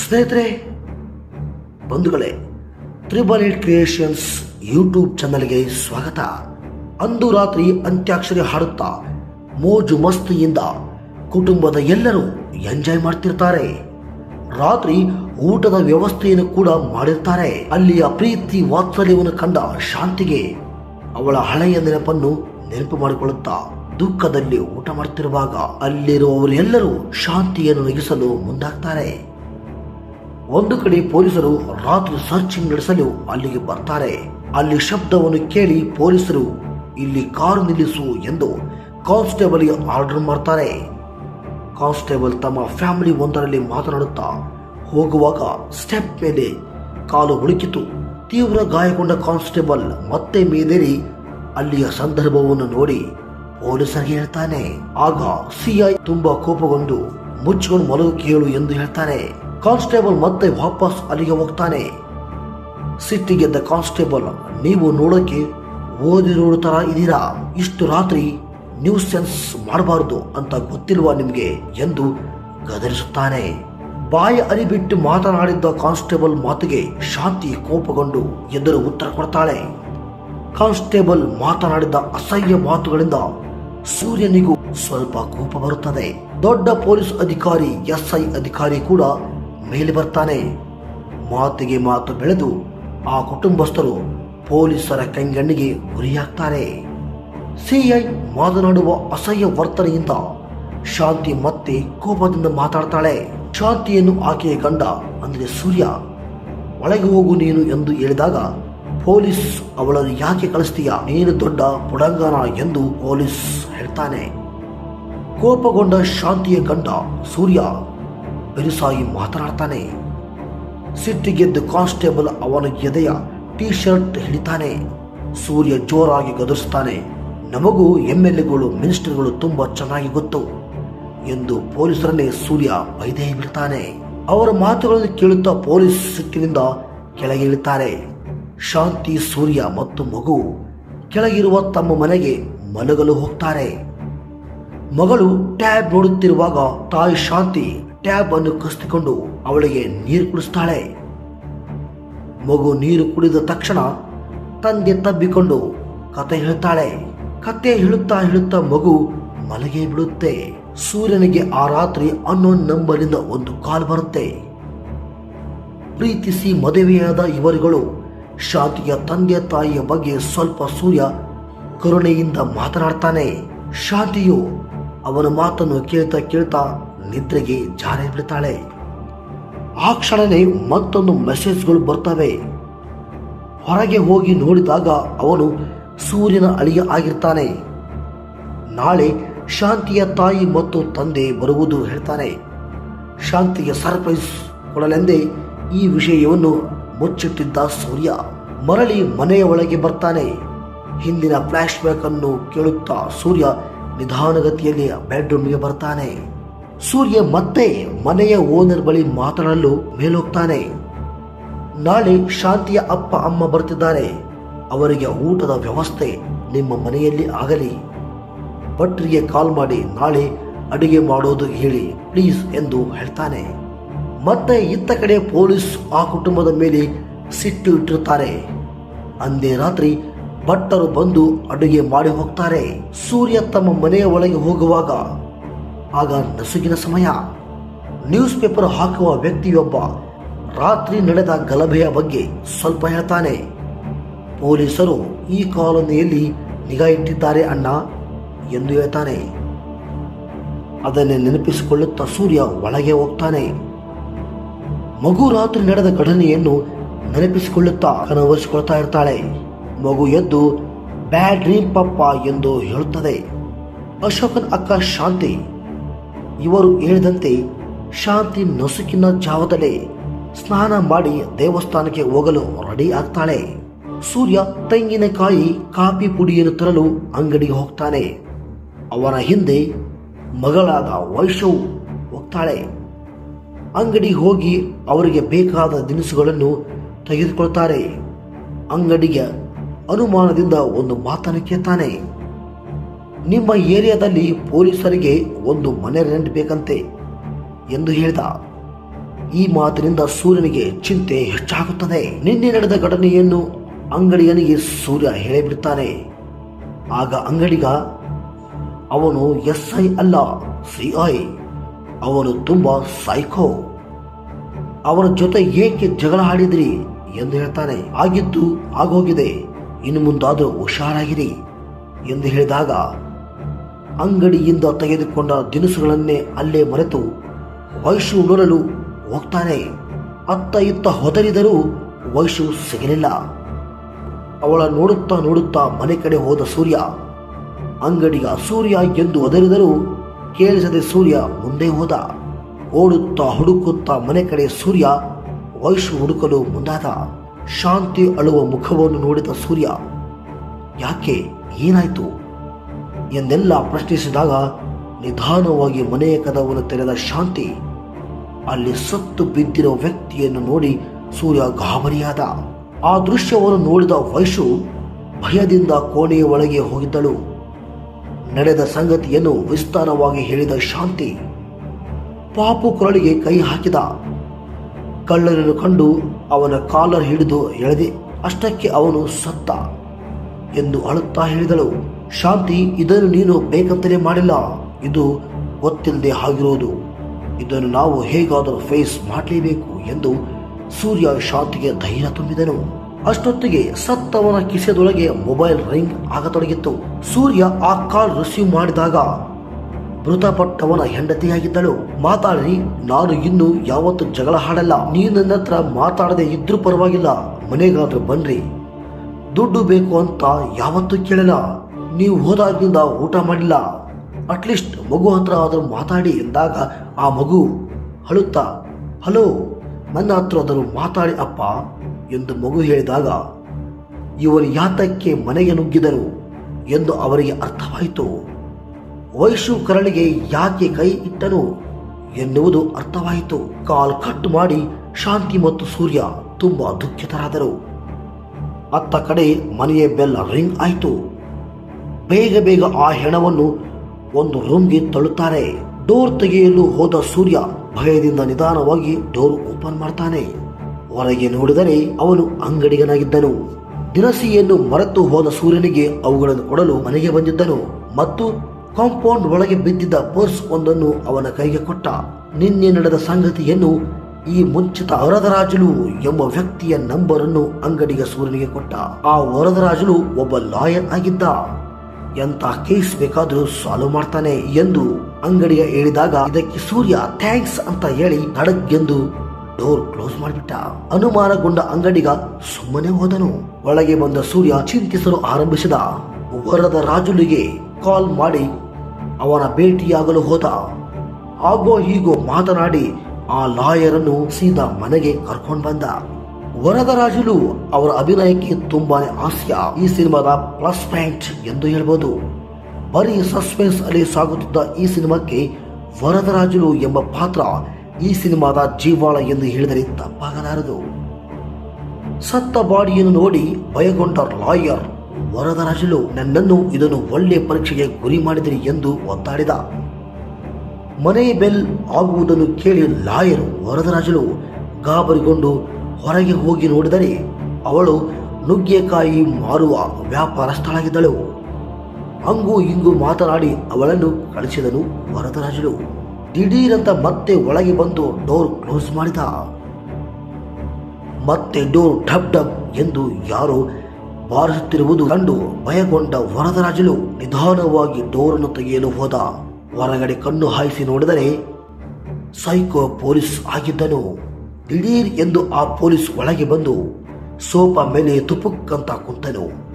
ಸ್ನೇಹಿತರೆ, ಬಂಧುಗಳೇ, triple eight creations YouTube ಚಾನಲ್ಗೆ ಸ್ವಾಗತ. ಅಂದು ರಾತ್ರಿ ಅಂತ್ಯಾಕ್ಷರಿ ಹಾಡುತ್ತಾ ಮೋಜು ಮಸ್ತಿಯಿಂದ ಕುಟುಂಬದ ಎಲ್ಲರೂ ಎಂಜಾಯ್ ಮಾಡ್ತಿರ್ತಾರೆ. ರಾತ್ರಿ ಊಟದ ವ್ಯವಸ್ಥೆಯನ್ನು ಕೂಡ ಮಾಡಿರ್ತಾರೆ. ಅಲ್ಲಿಯ ಪ್ರೀತಿ ವಾತ್ಸಲ್ಯವನ್ನು ಕಂಡ ಶಾಂತಿಗೆ ಅವಳ ಹಳೆಯ ನೆನಪನ್ನು ನೆನಪು ಮಾಡಿಕೊಳ್ಳುತ್ತಾ ದುಃಖದಲ್ಲಿ ಊಟ ಮಾಡುತ್ತಿರುವಾಗ ಅಲ್ಲಿರುವವರೆಲ್ಲರೂ ಶಾಂತಿಯನ್ನು ನಗಿಸಲು ಮುಂದಾಗ್ತಾರೆ. ಒಂದು ಕಡೆ ಪೊಲೀಸರು ರಾತ್ರಿ ಸರ್ಚಿಂಗ್ ನಡೆಸಲು ಅಲ್ಲಿಗೆ ಬರ್ತಾರೆ. ಅಲ್ಲಿ ಶಬ್ದವನ್ನು ಕೇಳಿ ಪೊಲೀಸರು ಇಲ್ಲಿ ಕಾರು ನಿಲ್ಲಿಸು ಎಂದು ಕಾನ್ಸ್ಟೇಬಲ್ಗೆ ಆರ್ಡರ್ ಮಾಡ್ತಾರೆ. ಕಾನ್ಸ್ಟೇಬಲ್ ತಮ್ಮ ಫ್ಯಾಮಿಲಿ ಒಂದರಲ್ಲಿ ಮಾತನಾಡುತ್ತಾ ಹೋಗುವಾಗ ಸ್ಟೆಪ್ ಮೇಲೆ ಕಾಲು ಹುಡುಕಿತು. ತೀವ್ರ ಗಾಯಗೊಂಡ ಕಾನ್ಸ್ಟೇಬಲ್ ಮತ್ತೆ ಮೇಲೇರಿ ಅಲ್ಲಿಯ ಸಂದರ್ಭವನ್ನು ನೋಡಿ ಪೊಲೀಸರಿಗೆ ಹೇಳ್ತಾನೆ. ಆಗ ಸಿಐ ತುಂಬಾ ಕೋಪಗೊಂಡು ಮುಚ್ಚಿಕೊಂಡು ಮಲಗು ಕೇಳು ಎಂದು ಹೇಳ್ತಾನೆ ಕಾನ್ಸ್ಟೇಬಲ್ ಮತ್ತೆ ವಾಪಸ್ ಅಲ್ಲಿಗೆ ಹೋಗ್ತಾನೆ. ಸಿಟ್ಟಿಗೆದ್ದ ಕಾನ್ಸ್ಟೇಬಲ್, ನೀವು ನೋಡೋಕೆ ಓದಿರೋ ತರ ಇದೀರಾ ಇಷ್ಟು ರಾತ್ರಿ ನ್ಯೂ ಸೆನ್ಸ್ ಮಾಡಬಾರದು ಅಂತ ಗೊತ್ತಿಲ್ವಾ ನಿಮಗೆ? ಎಂದು ಗದರಿಸುತ್ತಾನೆ. ಬಾಯಿ ಅರಿಬಿಟ್ಟು ಮಾತನಾಡಿದ್ದ ಕಾನ್ಸ್ಟೇಬಲ್ ಮಾತಿಗೆ ಶಾಂತಿ ಕೋಪಗೊಂಡು ಎದುರು ಉತ್ತರ ಕೊಡ್ತಾಳೆ. ಕಾನ್ಸ್ಟೇಬಲ್ ಮಾತನಾಡಿದ ಅಸಹ್ಯ ಮಾತುಗಳಿಂದ ಸೂರ್ಯನಿಗೂ ಸ್ವಲ್ಪ ಕೋಪ ಬರುತ್ತದೆ. ದೊಡ್ಡ ಪೊಲೀಸ್ ಅಧಿಕಾರಿ, ಎಸ್ಐ ಅಧಿಕಾರಿ ಕೂಡ ಮೇಲೆ ಬರ್ತಾನೆ. ಮಾತಿಗೆ ಮಾತು ಬೆಳೆದು ಆ ಕುಟುಂಬಸ್ಥರು ಪೊಲೀಸರ ಕೈಗಣ್ಣಿಗೆ ಗುರಿಯಾಗ್ತಾರೆ. ಸಿಐ ಮಾತನಾಡುವ ಅಸಹ್ಯ ವರ್ತನೆಯಿಂದ ಶಾಂತಿ ಮತ್ತೆ ಕೋಪದಿಂದ ಮಾತಾಡ್ತಾಳೆ. ಶಾಂತಿಯನ್ನು ಆಕೆಯ ಗಂಡ, ಅಂದರೆ ಸೂರ್ಯ, ಒಳಗೆ ಹೋಗು ನೀನು ಎಂದು ಹೇಳಿದಾಗ, ಪೊಲೀಸ್, ಅವಳನ್ನು ಯಾಕೆ ಕಳಿಸ್ತೀಯ? ನೀನು ದೊಡ್ಡ ಪುಡಂಗನ ಎಂದು ಪೊಲೀಸ್ ಹೇಳ್ತಾನೆ. ಕೋಪಗೊಂಡ ಶಾಂತಿಯ ಗಂಡ ಸೂರ್ಯ ಬಿರುಸಾಗಿ ಮಾತನಾಡ್ತಾನೆ ಸಿಟ್ಟಿಗೆದ್ದು ಕಾನ್ಸ್ಟೇಬಲ್ ಅವನ ಎದೆಯ ಟೀ ಶರ್ಟ್ ಹಿಡಿತಾನೆ ಸೂರ್ಯ ಜೋರಾಗಿ ಗದರಿಸ್ತಾನೆ ನಮಗೂ ಎಂ ಎಲ್ ಎಗಳು ಮಿನಿಸ್ಟರ್ಗಳು ತುಂಬಾ ಚೆನ್ನಾಗಿ ಗೊತ್ತು ಎಂದು ಪೊಲೀಸರನ್ನೇ ಸೂರ್ಯ ಬೈದೇ ಬಿಡ್ತಾನೆ ಅವರ ಮಾತುಗಳನ್ನು ಕೇಳುತ್ತಾ ಪೊಲೀಸ್ ಸಿಟ್ಟಿನಿಂದ ಕೆಳಗೆ ಇಳಿತಾರೆ ಶಾಂತಿ ಸೂರ್ಯ ಮತ್ತು ಮಗು ಕೆಳಗಿರುವ ತಮ್ಮ ಮನೆಗೆ ಮಲಗಲು ಹೋಗ್ತಾರೆ ಮಗಳು ಟ್ಯಾಬ್ ನೋಡುತ್ತಿರುವಾಗ ತಾಯಿ ಶಾಂತಿ ಟ್ಯಾಬ್ ಅನ್ನು ಕಸಿದುಕೊಂಡು ಅವಳಿಗೆ ನೀರು ಕುಡಿಸ್ತಾಳೆ. ಮಗು ನೀರು ಕುಡಿದ ತಕ್ಷಣ ತಂದೆ ತಬ್ಬಿಕೊಂಡು ಕತೆ ಹೇಳ್ತಾಳೆ. ಕತೆ ಹೇಳುತ್ತಾ ಹೇಳುತ್ತಾ ಮಗು ಮಲಗೆ ಬಿಡುತ್ತೆ. ಸೂರ್ಯನಿಗೆ ಆ ರಾತ್ರಿ ಅನ್ನೋ ನಂಬರಿಂದ ಒಂದು ಕಾಲ್ ಬರುತ್ತೆ. ಪ್ರೀತಿಸಿ ಮದುವೆಯಾದ ಇವರುಗಳು ಶಾಂತಿಯ ತಂದೆ ತಾಯಿಯ ಬಗ್ಗೆ ಸ್ವಲ್ಪ ಸೂರ್ಯ ಕರುಣೆಯಿಂದ ಮಾತನಾಡ್ತಾನೆ. ಶಾಂತಿಯು ಅವನ ಮಾತನ್ನು ಕೇಳ್ತಾ ಕೇಳ್ತಾ ನಿದ್ರೆಗೆ ಜಾರಿ ಬಿಡ್ತಾಳೆ ಆ ಕ್ಷಣನೇ ಮತ್ತೊಂದು ಮೆಸೇಜ್ಗಳು ಬರ್ತವೆ. ಹೊರಗೆ ಹೋಗಿ ನೋಡಿದಾಗ ಅವನು ಸೂರ್ಯನ ಅಳಿಯ ಆಗಿರ್ತಾನೆ. ನಾಳೆ ಶಾಂತಿಯ ತಾಯಿ ಮತ್ತು ತಂದೆ ಬರುವುದು ಹೇಳ್ತಾನೆ. ಶಾಂತಿಗೆ ಸರ್ಪ್ರೈಸ್ ಕೊಡಲೆಂದೇ ಈ ವಿಷಯವನ್ನು ಮುಚ್ಚಿಟ್ಟಿದ್ದ ಸೂರ್ಯ ಮರಳಿ ಮನೆಯ ಒಳಗೆ ಬರ್ತಾನೆ. ಹಿಂದಿನ ಫ್ಲಾಶ್ ಬ್ಯಾಕ್ ಅನ್ನು ಕೇಳುತ್ತಾ ಸೂರ್ಯ ನಿಧಾನಗತಿಯಲ್ಲಿ ಬೆಡ್ರೂಮ್ಗೆ ಬರ್ತಾನೆ. ಸೂರ್ಯ ಮತ್ತೆ ಮನೆಯ ಓನರ್ ಬಳಿ ಮಾತನಾಡಲು ಮೇಲೋಗ್ತಾನೆ. ನಾಳೆ ಶಾಂತಿಯ ಅಪ್ಪ, ಅಮ್ಮ ಬರ್ತಿದ್ದಾರೆ. ಅವರಿಗೆ ಊಟದ ವ್ಯವಸ್ಥೆ ನಿಮ್ಮ ಮನೆಯಲ್ಲಿ ಆಗಲಿ. ಭಟ್ರಿಗೆ ಕಾಲ್ ಮಾಡಿ ನಾಳೆ ಅಡುಗೆ ಮಾಡೋದು ಹೇಳಿ, ಪ್ಲೀಸ್ ಎಂದು ಹೇಳ್ತಾನೆ. ಮತ್ತೆ ಇತ್ತ ಕಡೆ ಪೊಲೀಸ್ ಆ ಕುಟುಂಬದ ಮೇಲೆ ಸಿಟ್ಟು ಇಟ್ಟಿರುತ್ತಾರೆ ಅಂದೇ ರಾತ್ರಿ ಭಟ್ಟರು ಬಂದು ಅಡುಗೆ ಮಾಡಿ ಹೋಗ್ತಾರೆ. ಸೂರ್ಯ ತಮ್ಮ ಮನೆಯ ಒಳಗೆ ಹೋಗುವಾಗ ಆಗ ನಸುಗಿನ ಸಮಯ. ನ್ಯೂಸ್ ಪೇಪರ್ ಹಾಕುವ ವ್ಯಕ್ತಿಯೊಬ್ಬ ರಾತ್ರಿ ನಡೆದ ಗಲಭೆಯ ಬಗ್ಗೆ ಸ್ವಲ್ಪ ಹೇಳ್ತಾನೆ. ಪೊಲೀಸರು ಈ ಕಾಲೋನಿಯಲ್ಲಿ ನಿಗಾ ಇಟ್ಟಿದ್ದಾರೆ ಅಣ್ಣ ಎಂದು ಹೇಳ್ತಾನೆ. ಅದನ್ನೇ ನೆನಪಿಸಿಕೊಳ್ಳುತ್ತಾ ಸೂರ್ಯ ಒಳಗೆ ಹೋಗ್ತಾನೆ. ಮಗು ರಾತ್ರಿ ನಡೆದ ಘಟನೆಯನ್ನು ನೆನಪಿಸಿಕೊಳ್ಳುತ್ತಾ ಕನವರಿಸಿಕೊಳ್ತಾ ಇರ್ತಾಳೆ. ಮಗು ಎದ್ದು ಬ್ಯಾಡ್ ಡ್ರೀಮ್ ಪಪ್ಪ ಎಂದು ಹೇಳುತ್ತದೆ. ಅಶೋಕನ್ ಅಕ್ಕ ಶಾಂತಿ ಇವರು ಹೇಳಿದಂತೆ ಶಾಂತಿ ನಸುಕಿನ ಜಾವದಲ್ಲೇ ಸ್ನಾನ ಮಾಡಿ ದೇವಸ್ಥಾನಕ್ಕೆ ಹೋಗಲು ರೆಡಿ ಆಗ್ತಾಳೆ. ಸೂರ್ಯ ತೆಂಗಿನಕಾಯಿ ಕಾಫಿ ಪುಡಿಯನ್ನು ತರಲು ಅಂಗಡಿಗೆ ಹೋಗ್ತಾನೆ. ಅವರ ಹಿಂದೆ ಮಗಳಾದ ವೈಶವ್ ಹೋಗ್ತಾಳೆ. ಅಂಗಡಿಗೆ ಹೋಗಿ ಅವರಿಗೆ ಬೇಕಾದ ದಿನಸುಗಳನ್ನು ತೆಗೆದುಕೊಳ್ತಾರೆ. ಅಂಗಡಿಗೆ ಅನುಮಾನದಿಂದ ಒಂದು ಮಾತನ್ನು ಕೇಳ್ತಾನೆ. ನಿಮ್ಮ ಏರಿಯಾದಲ್ಲಿ ಪೊಲೀಸರಿಗೆ ಒಂದು ಮನೆ ರೆಂಟ್ ಬೇಕಂತೆ ಎಂದು ಹೇಳಿದ. ಈ ಮಾತಿನಿಂದ ಸೂರ್ಯನಿಗೆ ಚಿಂತೆ ಹೆಚ್ಚಾಗುತ್ತದೆ. ನಿನ್ನೆ ನಡೆದ ಘಟನೆಯನ್ನು ಅಂಗಡಿಯನಿಗೆ ಸೂರ್ಯ ಹೇಳಿಬಿಡುತ್ತಾನೆ. ಆಗ ಅಂಗಡಿಗ, ಅವನು ಎಸ್ ಐ ಅಲ್ಲ, ಸಿ ಅವನು ತುಂಬಾ ಸೈಕೋ. ಅವನ ಜೊತೆ ಏಕೆ ಜಗಳ ಆಡಿದ್ರಿ ಎಂದು ಹೇಳ್ತಾನೆ. ಆಗಿದ್ದು ಆಗೋಗಿದೆ. ಇನ್ನು ಮುಂದಾದರೂ ಹುಷಾರಾಗಿರಿ ಎಂದು ಹೇಳಿದಾಗ ಅಂಗಡಿಯಿಂದ ತೆಗೆದುಕೊಂಡ ದಿನಸುಗಳನ್ನೇ ಅಲ್ಲೇ ಮರೆತು ವೈಶು ನೋಡಲು ಹೋಗ್ತಾನೆ. ಅತ್ತ ಇತ್ತ ಹೊದರಿದರೂ ವೈಶು ಸಿಗಲಿಲ್ಲ. ಅವಳ ನೋಡುತ್ತಾ ನೋಡುತ್ತಾ ಮನೆ ಕಡೆ ಹೋದ ಸೂರ್ಯ, ಅಂಗಡಿಯ ಸೂರ್ಯ ಎಂದು ಒದರಿದರೂ ಕೇಳಿಸದೆ ಸೂರ್ಯ ಮುಂದೆ ಹೋದ. ಓಡುತ್ತಾ ಹುಡುಕುತ್ತಾ ಮನೆ ಕಡೆ ಸೂರ್ಯ ವೈಶು ಹುಡುಕಲು ಮುಂದಾದ. ಶಾಂತಿ ಅಳುವ ಮುಖವನ್ನು ನೋಡಿದ ಸೂರ್ಯ, ಯಾಕೆ? ಏನಾಯ್ತು? ಎಂದೆಲ್ಲ ಪ್ರಶ್ನಿಸಿದಾಗ ನಿಧಾನವಾಗಿ ಮನೆಯ ಕದವನ್ನು ತೆರೆದ ಶಾಂತಿ ಅಲ್ಲಿ ಸತ್ತು ಬಿದ್ದಿರುವ ವ್ಯಕ್ತಿಯನ್ನು ನೋಡಿ ಸೂರ್ಯ ಗಾಬರಿಯಾದ. ಆ ದೃಶ್ಯವನ್ನು ನೋಡಿದ ವೈಶು ಭಯದಿಂದ ಕೋಣೆಯ ಒಳಗೆ ಹೋಗಿದ್ದಳು. ನಡೆದ ಸಂಗತಿಯನ್ನು ವಿಸ್ತಾರವಾಗಿ ಹೇಳಿದ ಶಾಂತಿ ಪಾಪು ಕೊರಳಿಗೆ ಕೈ ಹಾಕಿದ. ಕಳ್ಳರನ್ನು ಕಂಡು ಅವನ ಕಾಲರ್ ಹಿಡಿದು ಎಳೆದೆ, ಅಷ್ಟಕ್ಕೆ ಅವನು ಸತ್ತ ಎಂದು ಅಳುತ್ತಾ ಹೇಳಿದಳು. ಶಾಂತಿ ಇದನ್ನು ನೀನು ಬೇಕಂತಲೇ ಮಾಡಿಲ್ಲ. ಇದು ಗೊತ್ತಿಲ್ಲದೆ ಆಗಿರೋದು. ಇದನ್ನು ನಾವು ಹೇಗಾದರೂ ಫೇಸ್ ಮಾಡಲೇಬೇಕು ಎಂದು ಸೂರ್ಯ ಶಾಂತಿಗೆ ಧೈರ್ಯ ತುಂಬಿದನು. ಅಷ್ಟೊತ್ತಿಗೆ ಸತ್ತವನ ಕಿಸೆದೊಳಗೆ ಮೊಬೈಲ್ ರಿಂಗ್ ಆಗತೊಡಗಿತ್ತು. ಸೂರ್ಯ ಆ ಕಾಲ್ ರಿಸೀವ್ ಮಾಡಿದಾಗ ಮೃತಪಟ್ಟವನ ಹೆಂಡತಿಯಾಗಿದ್ದಳು. ಮಾತಾಡಿ, ನಾನು ಇನ್ನು ಯಾವತ್ತು ಜಗಳ ಹಾಡಲ್ಲ ನೀನು ನನ್ನ ಹತ್ರ ಮಾತಾಡದೆ ಇದ್ರೂ ಪರವಾಗಿಲ್ಲ. ಮನೆಗಾದ್ರೂ ಬನ್ರಿ. ದುಡ್ಡು ಬೇಕು ಅಂತ ಯಾವತ್ತೂ ಕೇಳಲ್ಲ. ನೀವು ಹೋದಾಗಿಂದ ಊಟ ಮಾಡಿಲ್ಲ. ಅಟ್ಲೀಸ್ಟ್ ಮಗು ಹತ್ರ ಆದರೂ ಮಾತಾಡಿ ಎಂದಾಗ ಆ ಮಗು ಅಳುತ್ತಾ ಹಲೋ, ನನ್ನ ಹತ್ರ ಆದರೂ ಮಾತಾಡಿ ಅಪ್ಪ ಎಂದು ಮಗು ಹೇಳಿದಾಗ, ಇವರು ಯಾತಕ್ಕೆ ಮನೆಗೆ ನುಗ್ಗಿದರು? ಎಂದು ಅವರಿಗೆ ಅರ್ಥವಾಯಿತು. ವೈಶು ಕರಳಿಗೆ ಯಾಕೆ ಕೈ ಇಟ್ಟನು ಎನ್ನುವುದು ಅರ್ಥವಾಯಿತು. ಕಾಲ್ ಕಟ್ ಮಾಡಿ ಶಾಂತಿ ಮತ್ತು ಸೂರ್ಯ ತುಂಬಾ ದುಃಖಿತರಾದರು. ಅತ್ತ ಕಡೆ ಮನೆಯ ಬೆಲ್ಲ ರಿಂಗ್ ಆಯಿತು. ಬೇಗ ಬೇಗ ಆ ಹೆಣವನ್ನು ಒಂದು ರೂಮ್ಗೆ ತಳ್ಳುತ್ತಾರೆ. ಡೋರ್ ತೆಗೆಯಲು ಹೋದ ಸೂರ್ಯ ಭಯದಿಂದ ನಿಧಾನವಾಗಿ ಡೋರ್ ಓಪನ್ ಮಾಡ್ತಾನೆ. ಹೊರಗೆ ನೋಡಿದರೆ ಅವನು ಅಂಗಡಿಗನಾಗಿದ್ದನು. ದಿನಸಿಯನ್ನು ಮರೆತು ಹೋದ ಸೂರ್ಯನಿಗೆ ಅವುಗಳನ್ನು ಕೊಡಲು ಮನೆಗೆ ಬಂದಿದ್ದನು ಮತ್ತು ಕಾಂಪೌಂಡ್ ಒಳಗೆ ಬಿದ್ದಿದ್ದ ಪರ್ಸ್ ಒಂದನ್ನು ಅವನ ಕೈಗೆ ಕೊಟ್ಟ. ನಿನ್ನೆ ನಡೆದ ಸಂಗತಿಯನ್ನು ಈ ಮುಂಚಿತ ವರದರಾಜುಲು ಎಂಬ ವ್ಯಕ್ತಿಯ ನಂಬರ್ ಅನ್ನು ಅಂಗಡಿಗ ಸೂರ್ಯನಿಗೆ ಕೊಟ್ಟ. ಆ ವರದರಾಜುಲು ಒಬ್ಬ ಲಾಯರ್ ಆಗಿದ್ದ. ಎಂತ ಕೇಸ್ ಬೇಕಾದ್ರೂ ಸಾಲ್ವ್ ಮಾಡ್ತಾನೆ ಎಂದು ಅಂಗಡಿಯ ಹೇಳಿದಾಗ ಇದಕ್ಕೆ ಸೂರ್ಯ ಥ್ಯಾಂಕ್ಸ್ ಅಂತ ಹೇಳಿ ತಡಗ್ಗೆಂದು ಡೋರ್ ಕ್ಲೋಸ್ ಮಾಡಿಬಿಟ್ಟ. ಅನುಮಾನಗೊಂಡ ಅಂಗಡಿಗ ಸುಮ್ಮನೆ ಹೋದನು. ಒಳಗೆ ಬಂದ ಸೂರ್ಯ ಚಿಂತಿಸಲು ಆರಂಭಿಸಿದ. ವರದ ರಾಜುಲಿಗೆ ಕಾಲ್ ಮಾಡಿ ಅವನ ಭೇಟಿಯಾಗಲು ಹೋದ. ಆಗೋ ಹೀಗೋ ಮಾತನಾಡಿ ಆ ಲಾಯರನ್ನು ಸೀದಾ ಮನೆಗೆ ಕರ್ಕೊಂಡು ಬಂದ. ವರದರಾಜುಲು ಅವರ ಅಭಿನಯಕ್ಕೆ ತುಂಬಾನೇ ಹಾಸ್ಯ. ಈ ಸಿನಿಮಾದ ಪ್ಲಸ್ ಪಾಯಿಂಟ್ ಎಂದು ಹೇಳ್ಬೋದು. ಬರೀ ಸಸ್ಪೆನ್ಸ್ ಅಲ್ಲಿ ಸಾಗುತ್ತಿದ್ದ ಈ ಸಿನಿಮಾಕ್ಕೆ ವರದರಾಜುಲು ಎಂಬ ಪಾತ್ರ ಈ ಸಿನಿಮಾದ ಜೀವಾಳ ಎಂದು ಹೇಳಿದರೆ ತಪ್ಪಾಗಲಾರದು. ಸತ್ತ ಬಾಡಿಯನ್ನು ನೋಡಿ ಭಯಗೊಂಡ ಲಾಯರ್ ವರದರಾಜುಲು ನನ್ನನ್ನು ಇದನ್ನು ಒಳ್ಳೆಯ ಪರೀಕ್ಷೆಗೆ ಗುರಿ ಮಾಡಿದಿರಿ ಎಂದು ಒತ್ತಾಡಿದ. ಮನೆ ಬೆಲ್ ಆಗುವುದನ್ನು ಕೇಳಿ ಲಾಯರ್ ವರದರಾಜಲು ಗಾಬರಿಗೊಂಡು ಹೊರಗೆ ಹೋಗಿ ನೋಡಿದರೆ ಅವಳು ನುಗ್ಗೆಕಾಯಿ ಮಾರುವ ವ್ಯಾಪಾರಸ್ಥಳಾಗಿದ್ದಳು. ಹಂಗು ಇಂಗು ಮಾತನಾಡಿ ಅವಳನ್ನು ಕಳಿಸಿದನು ವರದರಾಜಲು ದಿಢೀರಂತ ಮತ್ತೆ ಒಳಗೆ ಬಂದು ಡೋರ್ ಕ್ಲೋಸ್ ಮಾಡಿದ. ಮತ್ತೆ ಡೋರ್ ಢಬ್ ಢಬ್ ಎಂದು ಯಾರೋ ಬಾರಿಸುತ್ತಿರುವುದು ಕಂಡು ಭಯಗೊಂಡ ವರದರಾಜಲು ನಿಧಾನವಾಗಿ ಡೋರನ್ನು ತೆಗೆಯಲು ಹೋದ. ಹೊರಗಡೆ ಕಣ್ಣು ಹಾಯಿಸಿ ನೋಡಿದರೆ ಸೈಕೋ ಪೊಲೀಸ್ ಆಗಿದ್ದನು. ದಿಢೀರ್ ಎಂದು ಆ ಪೊಲೀಸ್ ಒಳಗೆ ಬಂದು ಸೋಫಾ ಮೇಲೆ ತುಪುಕ್ಕಂತ ಕುಂತನು.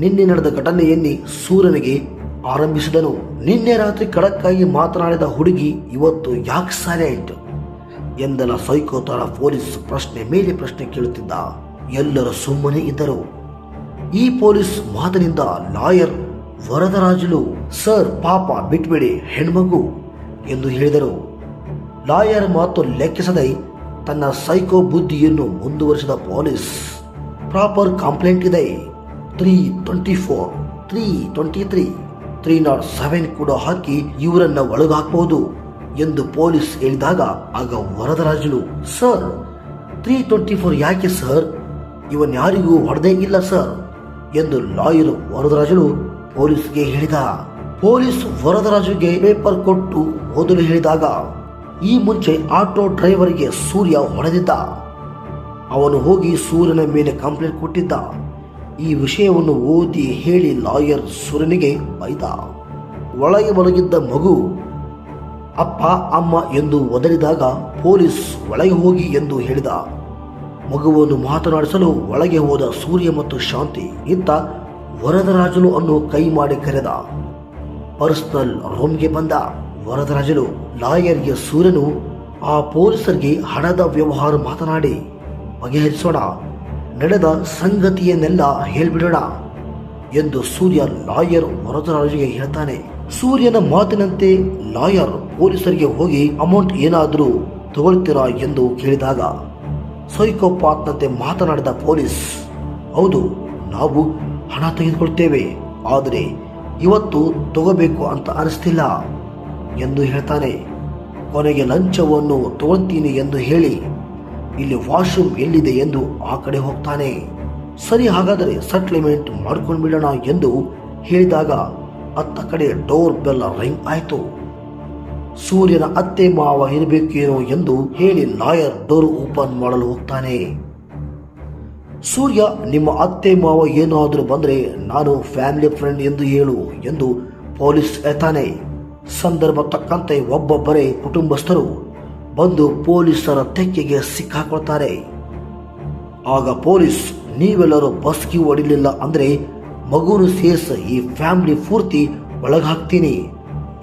ನಿನ್ನೆ ನಡೆದ ಘಟನೆಯನ್ನಿ ಸೂರ್ಯನಿಗೆ ಆರಂಭಿಸಿದನು. ನಿನ್ನೆ ರಾತ್ರಿ ಖಡಕ್ಕಾಗಿ ಮಾತನಾಡಿದ ಹುಡುಗಿ, ಇವತ್ತು ಯಾಕೆ ಸೈಲೆಂಟ್ ಎಂದೆಲ್ಲ ಸೈಕೋ ತರ ಪೊಲೀಸ್ ಪ್ರಶ್ನೆ ಮೇಲೆ ಪ್ರಶ್ನೆ ಕೇಳುತ್ತಿದ್ದ. ಎಲ್ಲರೂ ಸುಮ್ಮನೆ ಇದ್ದರು. ಈ ಪೊಲೀಸ್ ಮಾತಿನಿಂದ ಲಾಯರ್, ವರದರಾಜುಲು, ಸರ್, ಪಾಪ, ಬಿಟ್ಬಿಡಿ, ಹೆಣ್ಮಗು, ಎಂದು ಹೇಳಿದರು. ಲಾಯರ್ ಮಾತು ಲೆಕ್ಕಿಸದೆ ತನ್ನ ಸೈಕೋ ಬುದ್ಧಿಯನ್ನು ಮುಂದುವರಿಸಿದ ಪೊಲೀಸ್. ಪ್ರಾಪರ್ ಕಂಪ್ಲೇಂಟ್ ಇದೆ. Three twenty four three twenty three three nought seven ಕೂಡ ಹಾಕಿ ಇವರನ್ನ ಒಳಗಾಕಬಹುದು ಎಂದು ಪೊಲೀಸ್ ಹೇಳಿದಾಗ ಆಗ ವರದರಾಜನು, ಸರ್ ತ್ರೀ ಟ್ವೆಂಟಿ ಫೋರ್ ಯಾಕೆ ಸರ್? ಇವನ್ ಯಾರಿಗೂ ಹೊಡೆದೇ ಇಲ್ಲ ಸರ್, ಎಂದು ಲಾಯರ್ ವರದರಾಜನು ಪೊಲೀಸ್ಗೆ ಹೇಳಿದ. ಪೊಲೀಸ್ ವರದರಾಜುಗೆ ಪೇಪರ್ ಕೊಟ್ಟು ಓದಲು ಹೇಳಿದಾಗ ಈ ಮುಂಚೆ ಆಟೋ ಡ್ರೈವರ್ಗೆ ಸೂರ್ಯ ಹೊಡೆದಿದ್ದ. ಅವನು ಹೋಗಿ ಸೂರ್ಯನ ಮೇಲೆ ಕಂಪ್ಲೇಂಟ್ ಕೊಟ್ಟಿದ್ದ. ಈ ವಿಷಯವನ್ನು ಓದಿ ಹೇಳಿ ಲಾಯರ್ ಸೂರ್ಯನಿಗೆ ಬೈದ. ಒಳಗೆ ಮಲಗಿದ್ದ ಮಗು, ಅಪ್ಪ, ಅಮ್ಮ ಎಂದು ಒದರಿದಾಗ ಪೊಲೀಸ್ ಒಳಗೆ ಹೋಗಿ ಎಂದು ಹೇಳಿದ. ಮಗುವನ್ನು ಮಾತನಾಡಿಸಲು ಒಳಗೆ ಹೋದ ಸೂರ್ಯ ಮತ್ತು ಶಾಂತಿ ಇತ್ತ ವರದರಾಜನು ಅನ್ನು ಕೈ ಮಾಡಿ ಕರೆದ. ಪರ್ಸನಲ್ ರೂಮ್ಗೆ ಬಂದ. ವರದರಾಜನು ಲಾಯರ್ಗೆ ಸೂರ್ಯನು, ಆ ಪೊಲೀಸರಿಗೆ ಹಣದ ವ್ಯವಹಾರ ಮಾತನಾಡಿ, ಬಗೆಹರಿಸೋಣ, ನಡೆದ ಸಂಗತಿಯನ್ನೆಲ್ಲ ಹೇಳ್ಬಿಡೋಣ ಎಂದು ಸೂರ್ಯ ಲಾಯರ್ ವರದರಾಜಿಗೆ ಹೇಳ್ತಾನೆ. ಸೂರ್ಯನ ಮಾತಿನಂತೆ ಲಾಯರ್ ಪೊಲೀಸರಿಗೆ ಹೋಗಿ ಅಮೌಂಟ್ ಏನಾದರೂ ತಗೊಳ್ತೀರಾ ಎಂದು ಕೇಳಿದಾಗ, ಸೈಕೋಪಾತ್ನಂತೆ ಮಾತನಾಡಿದ ಪೊಲೀಸ್, ಹೌದು, ನಾವು ಹಣ ತೆಗೆದುಕೊಳ್ತೇವೆ, ಆದರೆ ಇವತ್ತು ತಗೋಬೇಕು ಅಂತ ಅನಿಸ್ತಿಲ್ಲ. ಎಂದು ಹೇಳ್ತಾನೆ, ಕೊನೆಗೆ ಲಂಚವನ್ನು ತಗೊಳ್ತೀನಿ ಎಂದು ಹೇಳಿ, ಇಲ್ಲಿ ವಾಶ್ರೂಮ್ ಎಲ್ಲಿದೆ ಎಂದು ಆ ಕಡೆ ಹೋಗ್ತಾನೆ. ಸರಿ, ಹಾಗಾದರೆ ಸೆಟ್ಲ್ಮೆಂಟ್ ಮಾಡ್ಕೊಂಡು ಬಿಡೋಣ ಎಂದು ಹೇಳಿದಾಗ ಅತ್ತ ಕಡೆ ಡೋರ್ ಬೆಲ್ ರಿಂಗ್ ಆಯಿತು. ಸೂರ್ಯನ ಅತ್ತೆ ಮಾವ ಇರಬೇಕೇನೋ ಎಂದು ಹೇಳಿ ಲಾಯರ್ ಡೋರ್ ಓಪನ್ ಮಾಡಲು ಹೋಗ್ತಾನೆ. ಸೂರ್ಯ, ನಿಮ್ಮ ಅತ್ತೆ ಮಾವ ಏನಾದರೂ ಬಂದರೆ ನಾನು ಫ್ಯಾಮಿಲಿ ಫ್ರೆಂಡ್ ಎಂದು ಹೇಳು ಎಂದು ಪೊಲೀಸ್ ಹೇಳ್ತಾನೆ. ಸಂದರ್ಭ ತಕ್ಕಂತೆ ಒಬ್ಬೊಬ್ಬರೇ ಕುಟುಂಬಸ್ಥರು ಬಂದು ಪೊಲೀಸರ ತೆಕ್ಕೆಗೆ ಸಿಕ್ಕಾಕೊಳ್ತಾರೆ. ಆಗ ಪೊಲೀಸ್, ನೀವೆಲ್ಲರೂ ಬಸ್ಗೆ ಹೊಡಿಲಿಲ್ಲ ಅಂದ್ರೆ ಮಗುನು ಸೇರಿಸ ಈ ಫ್ಯಾಮಿಲಿ ಪೂರ್ತಿ ಒಳಗಾಗ್ತೀನಿ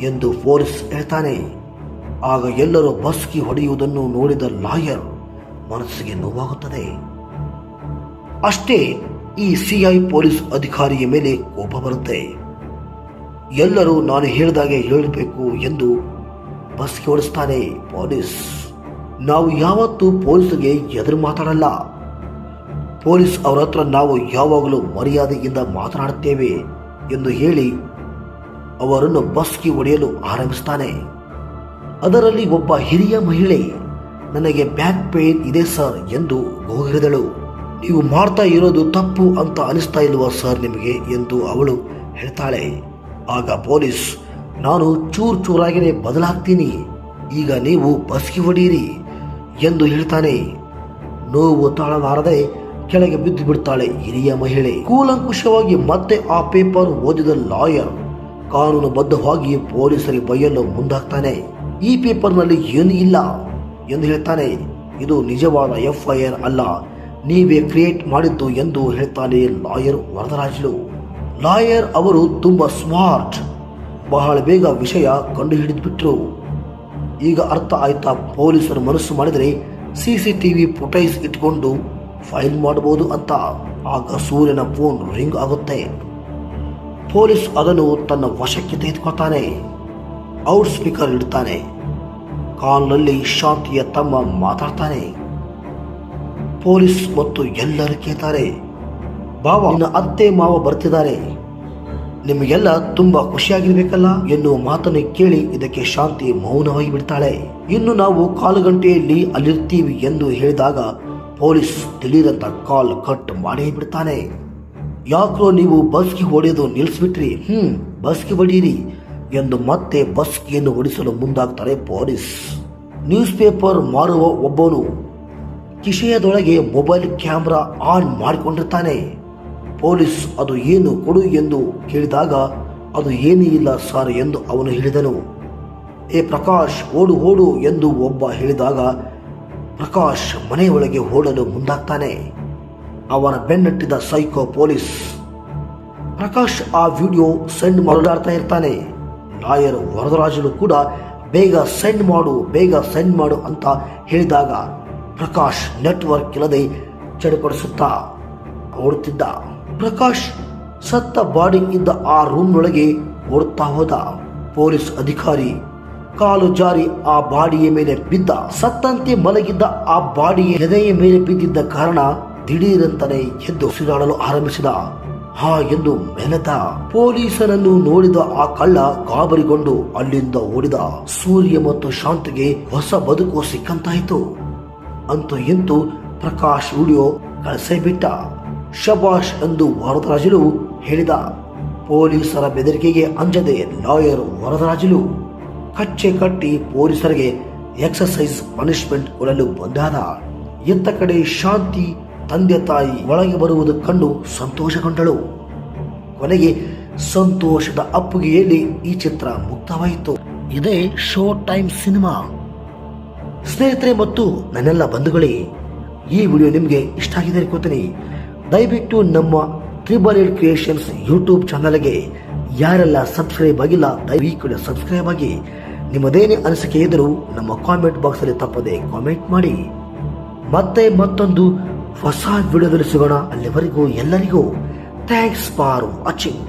ಎಂದು ಪೊಲೀಸ್ ಹೇಳ್ತಾನೆ. ಆಗ ಎಲ್ಲರೂ ಬಸ್ಗೆ ಹೊಡೆಯುವುದನ್ನು ನೋಡಿದ ಲಾಯರ್ ಮನಸ್ಸಿಗೆ ನೋವಾಗುತ್ತದೆ. ಅಷ್ಟೇ ಈ ಸಿಐ ಪೊಲೀಸ್ ಅಧಿಕಾರಿಯ ಮೇಲೆ ಕೋಪ ಬರುತ್ತೆ. ಎಲ್ಲರೂ ನಾನು ಹೇಳಿದಾಗೆ ಹೇಳಬೇಕು ಎಂದು ಬಸ್ಗೆ ಓಡಿಸ್ತಾನೆ ಪೊಲೀಸ್. ನಾವು ಯಾವತ್ತೂ ಪೊಲೀಸ್ಗೆ ಎದುರು ಮಾತಾಡಲ್ಲ. ಪೊಲೀಸ್ ಅವರ ಹತ್ರ ನಾವು ಯಾವಾಗಲೂ ಮರ್ಯಾದೆಯಿಂದ ಮಾತನಾಡುತ್ತೇವೆ ಎಂದು ಹೇಳಿ ಅವರನ್ನು ಬಸ್ಗೆ ಹೊಡೆಯಲು ಆರಂಭಿಸ್ತಾನೆ. ಅದರಲ್ಲಿ ಒಬ್ಬ ಹಿರಿಯ ಮಹಿಳೆ, ನನಗೆ ಬ್ಯಾಕ್ ಪೇನ್ ಇದೆ ಸರ್ ಎಂದು ಗೋಗಿರಿದಳು. ನೀವು ಮಾಡ್ತಾ ಇರೋದು ತಪ್ಪು ಅಂತ ಅನಿಸ್ತಾ ಇಲ್ವಾ ಸರ್ ನಿಮಗೆ? ಎಂದು ಅವಳು ಹೇಳ್ತಾಳೆ. ಆಗ ಪೊಲೀಸ್, ನಾನು ಚೂರ್ ಚೂರಾಗಿನೇ ಬದಲಾಗ್ತೀನಿ. ಈಗ ನೀವು ಬಸ್ಗೆ ಹೊಡೀರಿ ಎಂದು ಹೇಳ್ತಾನೆ. ನೋವು ತಾಳಲಾರದೆ ಕೆಳಗೆ ಬಿದ್ದು ಬಿಡ್ತಾಳೆ ಹಿರಿಯ ಮಹಿಳೆ. ಕೂಲಂಕುಷವಾಗಿ ಮತ್ತೆ ಆ ಪೇಪರ್ ಓದಿದ ಲಾಯರ್ ಕಾನೂನುಬದ್ಧವಾಗಿ ಪೊಲೀಸರಿಗೆ ಬೈಯಲು ಮುಂದಾಗ್ತಾನೆ. ಈ ಪೇಪರ್ನಲ್ಲಿ ಏನು ಇಲ್ಲ ಎಂದು ಹೇಳ್ತಾನೆ. ಇದು ನಿಜವಾದ ಎಫ್ಐಆರ್ ಅಲ್ಲ. ನೀವೇ ಕ್ರಿಯೇಟ್ ಮಾಡಿದ್ದು ಎಂದು ಹೇಳ್ತಾನೆ ಲಾಯರ್ ವರದರಾಜಲು. ಲಾಯರ್ ಅವರು ತುಂಬ ಸ್ಮಾರ್ಟ್. ಬಹಳ ಬೇಗ ವಿಷಯ ಕಂಡು ಹಿಡಿದ್ಬಿಟ್ರು ಈಗ ಅರ್ಥ ಆಯ್ತಾ ಪೊಲೀಸರು ಮನಸ್ಸು ಮಾಡಿದರೆ ಸಿ ಸಿ ಟಿವಿ ಫುಟೇಜ್ ಇಟ್ಕೊಂಡು ಫೈಲ್ ಮಾಡಬಹುದು ಅಂತ. ಆಗ ಸೂರ್ಯನ ಫೋನ್ ರಿಂಗ್ ಆಗುತ್ತೆ. ಪೊಲೀಸ್ ಅದನ್ನು ತನ್ನ ವಶಕ್ಕೆ ತೆಗೆದುಕೊಳ್ತಾನೆ. Out speaker ಇಡ್ತಾನೆ. ಕಾಲ್ನಲ್ಲಿ ಶಾಂತಿಯ ತಮ್ಮ ಮಾತಾಡ್ತಾನೆ. ಪೊಲೀಸ್ ಮತ್ತು ಎಲ್ಲರೂ ಕೇಳ್ತಾರೆ. ಬಾವ ನಿನ್ನ ಅತ್ತೆ ಮಾವ ಬರ್ತಿದ್ದಾರೆ. ನಿಮಗೆಲ್ಲ ತುಂಬಾ ಖುಷಿಯಾಗಿರ್ಬೇಕಲ್ಲ ಎನ್ನುವ ಮಾತನ್ನು ಕೇಳಿ ಇದಕ್ಕೆ ಶಾಂತಿ ಮೌನವಾಗಿ ಬಿಡ್ತಾಳೆ. ಇನ್ನು ನಾವು ಕಾಲು ಗಂಟೆಯಲ್ಲಿ ಅಲ್ಲಿರ್ತೀವಿ ಎಂದು ಹೇಳಿದಾಗ ಪೊಲೀಸ್ ದಿಲೀರಂತ ಕಾಲ್ ಕಟ್ ಮಾಡಿ ಬಿಡ್ತಾನೆ. ಯಾಕ್ರೋ ನೀವು ಬಸ್ಗೆ ಹೊಡೆಯೋದು ನಿಲ್ಲಿಸ್ಬಿಟ್ರಿ ಹ್ಮ್, ಬಸ್ಗೆ ಹೊಡೀರಿ ಎಂದು ಮತ್ತೆ ಬಸ್ಗೆಯನ್ನು ಓಡಿಸಲು ಮುಂದಾಗ್ತಾರೆ ಪೊಲೀಸ್. ನ್ಯೂಸ್ ಪೇಪರ್ ಮಾರುವ ಒಬ್ಬನು ಕಿಶೆಯದೊಳಗೆ ಮೊಬೈಲ್ ಕ್ಯಾಮ್ರಾ ಆನ್ ಮಾಡಿಕೊಂಡಿರ್ತಾನೆ. ಪೊಲೀಸ್ ಅದು ಏನು ಕೊಡು ಎಂದು ಕೇಳಿದಾಗ, ಅದು ಏನೂ ಇಲ್ಲ ಸರ್ ಎಂದು ಅವನು ಹೇಳಿದನು. ಏ ಪ್ರಕಾಶ್, ಓಡು ಓಡು ಎಂದು ಒಬ್ಬ ಹೇಳಿದಾಗ, ಪ್ರಕಾಶ್ ಮನೆಯೊಳಗೆ ಓಡಲು ಮುಂದಾಗ್ತಾನೆ. ಅವನ ಬೆನ್ನಟ್ಟಿದ ಸೈಕೋ ಪೊಲೀಸ್. ಪ್ರಕಾಶ್ ಆ ವಿಡಿಯೋ ಸೆಂಡ್ ಮಾಡಾಡ್ತಾ ಇರ್ತಾನೆ. ಲಾಯರ್ ವರದರಾಜನು ಕೂಡ, ಬೇಗ ಸೆಂಡ್ ಮಾಡು, ಬೇಗ ಸೆಂಡ್ ಮಾಡು ಅಂತ ಹೇಳಿದಾಗ, ಪ್ರಕಾಶ್ ನೆಟ್ವರ್ಕ್ ಇಲ್ಲದೆ ಚಡಪಡಿಸುತ್ತಾ ಓಡುತ್ತಿದ್ದ. ಪ್ರಕಾಶ್ ಸತ್ತ ಬಾಡಿ ಇದ್ದ ಆ ರೂಮ್ನೊಳಗೆ ಓಡ್ತಾ ಹೋದ ಪೊಲೀಸ್ ಅಧಿಕಾರಿ. ಕಾಲು ಜಾರಿ ಆ ಬಾಡಿಯ ಮೇಲೆ ಬಿದ್ದ ಸತ್ತಂತೆ ಮಲಗಿದ್ದ ಆ ಬಾಡಿಯ ಎದೆಯ ಮೇಲೆ ಬಿದ್ದಿದ್ದ ಕಾರಣ ದಿಢೀರಂತಾನೆ ಎದ್ದು ಉಸಿರಾಡಲು ಆರಂಭಿಸಿದ. ಹಾ ಎಂದು ಮೆನೆತ ಪೊಲೀಸರನ್ನು ನೋಡಿದ ಆ ಕಳ್ಳ ಗಾಬರಿಗೊಂಡು ಅಲ್ಲಿಂದ ಓಡಿದ. ಸೂರ್ಯ ಮತ್ತು ಶಾಂತಿಗೆ ಹೊಸ ಬದುಕು ಸಿಕ್ಕಂತಾಯಿತು. ಅಂತೂ ಇಂತೂ ಪ್ರಕಾಶ್ ವಿಡಿಯೋ ಕಳಿಸೇ ಬಿಟ್ಟ. ಶಬಾಷ್ ಎಂದು ವರದರಾಜಲು ಹೇಳಿದ. ಪೊಲೀಸರ ಬೆದರಿಕೆಗೆ ಅಂಜದೆ ಲಾಯರ್ ವರದರಾಜಲು. ಕಚ್ಚೆ ಕಟ್ಟಿ ಪೊಲೀಸರಿಗೆ ಎಕ್ಸರ್ಸೈಸ್ ಪನಿಷ್ಮೆಂಟ್ ಕೊಡಲು ಬಂದಾದ. ಎತ್ತ ಕಡೆ ಶಾಂತಿ, ತಂದೆ ತಾಯಿ ಒಳಗೆ ಬರುವುದು ಕಂಡು ಸಂತೋಷಗೊಂಡಳು ಕೊನೆಗೆ ಸಂತೋಷದ ಅಪ್ಪುಗೆಯಲ್ಲಿ ಈ ಚಿತ್ರ ಮುಕ್ತವಾಯಿತು. ಇದೇ ಶೋ ಟೈಮ್ ಸಿನಿಮಾ. ಸ್ನೇಹಿತರೆ ಮತ್ತು ನನ್ನೆಲ್ಲ ಬಂಧುಗಳೇ, ಈ ವಿಡಿಯೋ ನಿಮಗೆ ಇಷ್ಟ ಆಗಿದೆ ಅನ್ಕೋತೀನಿ. ದಯವಿಟ್ಟು ನಮ್ಮ ತ್ರಿಬಲ್ ಏಡ್ ಕ್ರಿಯೇಷನ್ಸ್ ಯೂಟ್ಯೂಬ್ ಚಾನಲ್ಗೆ ಯಾರೆಲ್ಲ ಸಬ್ಸ್ಕ್ರೈಬ್ ಆಗಿಲ್ಲ, ದಯವಿಟ್ಟು ಸಬ್ಸ್ಕ್ರೈಬ್ ಆಗಿ. ನಿಮ್ಮದೇನೇ ಅನಿಸಿಕೆ ಇದ್ದರೂ ನಮ್ಮ ಕಾಮೆಂಟ್ ಬಾಕ್ಸಲ್ಲಿ ತಪ್ಪದೆ ಕಾಮೆಂಟ್ ಮಾಡಿ. ಮತ್ತೆ ಮತ್ತೊಂದು ಹೊಸ ವಿಡಿಯೋದಲ್ಲಿ ಸಿಗೋಣ. ಅಲ್ಲಿವರೆಗೂ ಎಲ್ಲರಿಗೂ ಥ್ಯಾಂಕ್ಸ್ ಫಾರ್ ವಾಚಿಂಗ್